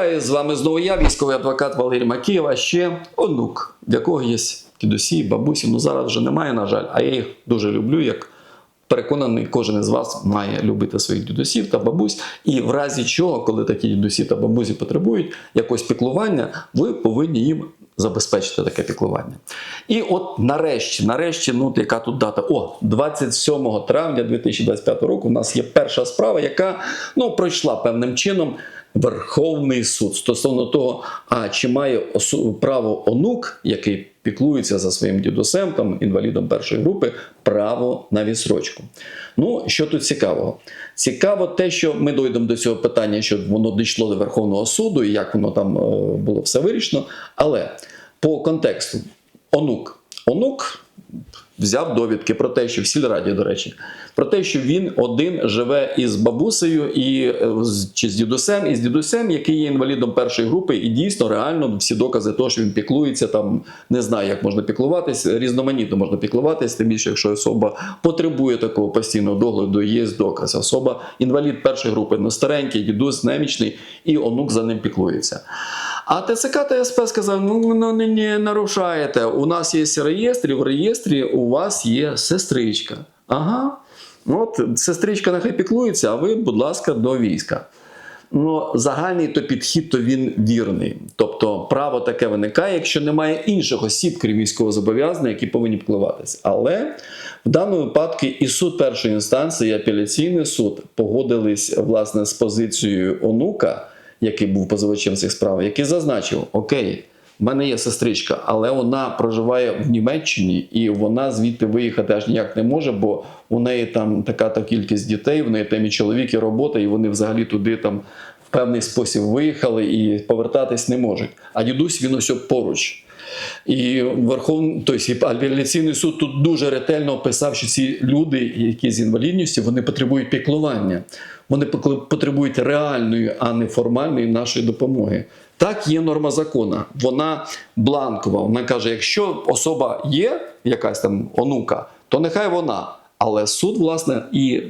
Вітаю з вами знову я, військовий адвокат Валерій Макієв, а ще онук, в якого є дідусі, бабусі. Ну зараз вже немає, на жаль, а я їх дуже люблю. як Переконаний, кожен із вас має любити своїх дідусів та бабусь, і в разі чого, коли такі дідусі та бабусі потребують якогось піклування, ви повинні їм забезпечити таке піклування. І от нарешті, нарешті, ну яка тут дата? О, 27 травня 2025 року у нас є перша справа, яка ну, пройшла певним чином. Верховний суд стосовно того, а чи має право онук, який піклується за своїм дідусем, там інвалідом першої групи, право на відсрочку. Ну, що тут цікавого? Цікаво те, що ми дійдемо до цього питання, що воно дійшло до Верховного суду і як воно там е, було все вирішено. Але по контексту, онук. Онук взяв довідки про те, що в сільраді, до речі, про те, що він один живе із бабусею і е, чи з дідусем, і з дідусем, який є інвалідом першої групи, і дійсно реально всі докази того, що він піклується, там не знаю, як можна піклуватись, різноманітно можна піклуватись, тим більше, якщо особа потребує такого постійного догляду, є доказ. Особа інвалід першої групи, ну старенький, дідусь немічний, і онук за ним піклується. А ТЦК та СП сказав: ну ну, не, не нарушаєте. У нас є реєстр, в реєстрі у вас є сестричка. Ага. От сестричка нехай піклується, а ви, будь ласка, до війська. Ну, загальний то підхід, то він вірний. Тобто право таке виникає, якщо немає інших осіб, крім військовозобов'язаних, які повинні впливатись. Але в даному випадку і суд першої інстанції, і апеляційний суд погодились власне з позицією онука, який був позивачем цих справ, який зазначив: Окей, в мене є сестричка, але вона проживає в Німеччині і вона звідти виїхати аж ніяк не може, бо у неї там така та кількість дітей, в неї там і чоловік, і робота, і вони взагалі туди там в певний спосіб виїхали і повертатись не можуть. А дідусь він ось поруч. І Верховний, тобто апеляційний суд тут дуже ретельно описав, що ці люди, які з інвалідністю, вони потребують піклування. Вони потребують реальної, а не формальної нашої допомоги. Так є норма закону. Вона бланкова. Вона каже: якщо особа є, якась там онука, то нехай вона. Але суд, власне, і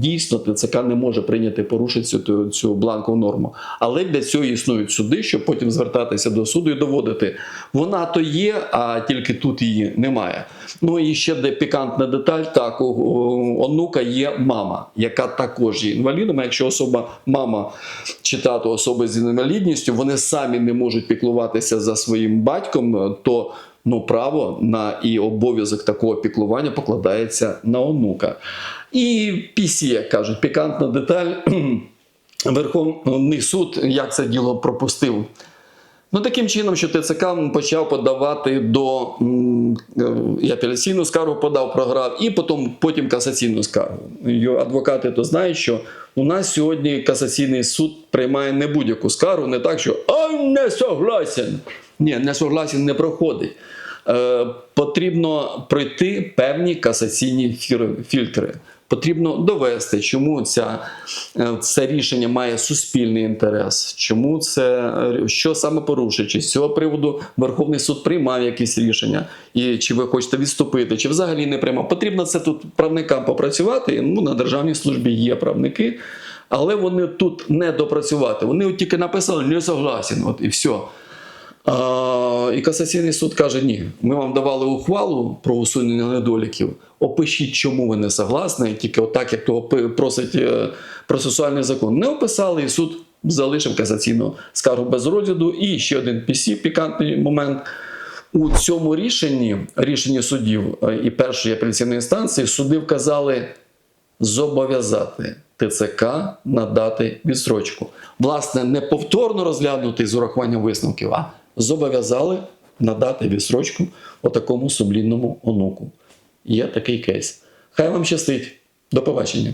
дійсно ТЦК не може прийняти порушити цю, цю бланкову норму. Але для цього існують суди, щоб потім звертатися до суду і доводити, вона то є, а тільки тут її немає. Ну і ще де пікантна деталь, так у онука є мама, яка також є інвалідом. Якщо особа, мама чи тато особи з інвалідністю, вони самі не можуть піклуватися за своїм батьком, то ну, право на і обов'язок такого піклування покладається на онука. І пісі, як кажуть, пікантна деталь. Верховний суд як це діло пропустив. Ну, таким чином, що ТЦК почав подавати до е, і апеляційну скаргу подав, програв, і потім, потім касаційну скаргу. Адвокати то знають, що у нас сьогодні касаційний суд приймає не будь-яку скаргу, не так, що а не согласен. Ні, не согласен не проходить. Е, потрібно пройти певні касаційні фільтри. Потрібно довести, чому ця, е, це рішення має суспільний інтерес, чому це що саме порушує, чи з цього приводу Верховний суд приймав якісь рішення, і чи ви хочете відступити, чи взагалі не приймав. Потрібно це тут правникам попрацювати. Ну на державній службі є правники, але вони тут не допрацювати. Вони тільки написали не согласен, от і все. І касаційний суд каже: ні, ми вам давали ухвалу про усунення недоліків. Опишіть, чому ви не согласні, тільки отак, як того просить е, процесуальний закон. Не описали, і суд залишив касаційну скаргу без розгляду. І ще один пісі, пікантний момент. У цьому рішенні, рішенні судів е, і першої апеляційної інстанції, суди вказали зобов'язати ТЦК надати відстрочку. Власне, не повторно розглянути з урахуванням висновків, а зобов'язали надати відстрочку отакому сумлінному онуку. Є такий кейс. Хай вам щастить. До побачення.